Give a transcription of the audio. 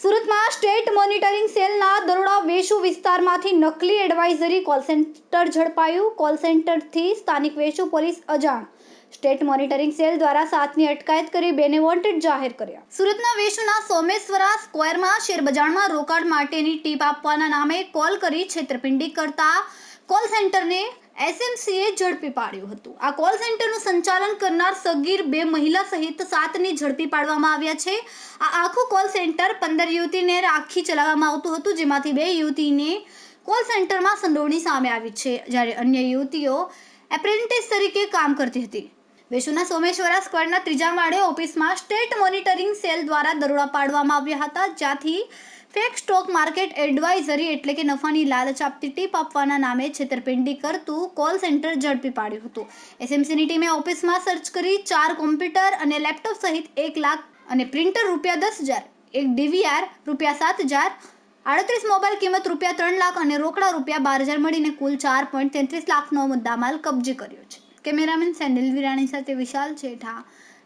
સુરતમાં state monitoring સેલના દરોડા વેસુ વિસ્તારમાંથી નકલી એડવાઇઝરી કોલ સેન્ટર ઝડપાયું. કોલ સેન્ટરથી સ્થાનિક વેસુ પોલીસ અજાણ. સ્ટેટ મોનિટરિંગ સેલ દ્વારા સાતની અટકાયત કરી બેને વોન્ટેડ જાહેર કર્યા. સુરતના વેસુના સોમેશ્વરા સ્ક્વેરમાં શેરબજારમાં રોકાણ માટેની ટીપ આપવાના નામે કોલ કરી છેતરપિંડી કરતા કોલ સેન્ટરને એસએમસીએ ઝડપી પાડ્યું હતું. આ કોલ સેન્ટરનું સંચાલન કરનાર સગીર બે મહિલા સહિત સાતને ઝડપી પાડવામાં આવ્યા છે. આ આખું કોલ સેન્ટર પંદર યુવતીને રાખી ચલાવવામાં આવતું હતું, જેમાંથી બે યુવતીને કોલ સેન્ટરમાં સંડોવણી સામે આવી છે, જ્યારે અન્ય યુવતીઓ એપ્રેન્ટિસ તરીકે કામ કરતી હતી. વેસુના સોમેશ્વરા સ્કવેરના ત્રીજા માળે ઓફિસમાં સ્ટેટ મોનિટરિંગ સેલ દ્વારા દરોડા પાડવામાં આવ્યા હતા, જ્યાંથી ફેક સ્ટોક માર્કેટ એડવાઇઝરી એટલે કે નફાની લાલચ આપતી ટીપ આપવાના નામે છેતરપિંડી કરતું કોલ સેન્ટર ઝડપી પાડ્યું હતું. એસએમસીની ટીમે ઓફિસમાં સર્ચ કરી ચાર કોમ્પ્યુટર અને લેપટોપ સહિત એક લાખ અને પ્રિન્ટર રૂપિયા દસ હજાર, એક ડીવીઆર રૂપિયા સાત હજાર, આડત્રીસ મોબાઈલ કિંમત રૂપિયા ત્રણ લાખ અને રોકડા રૂપિયા બાર હજાર મળીને કુલ ચાર પોઈન્ટ તેત્રીસ લાખનો મુદ્દામાલ કબજે કર્યો છે. કેમેરામેન સેન્ડિલ વિરાણી સાથે વિશાલ છેઠા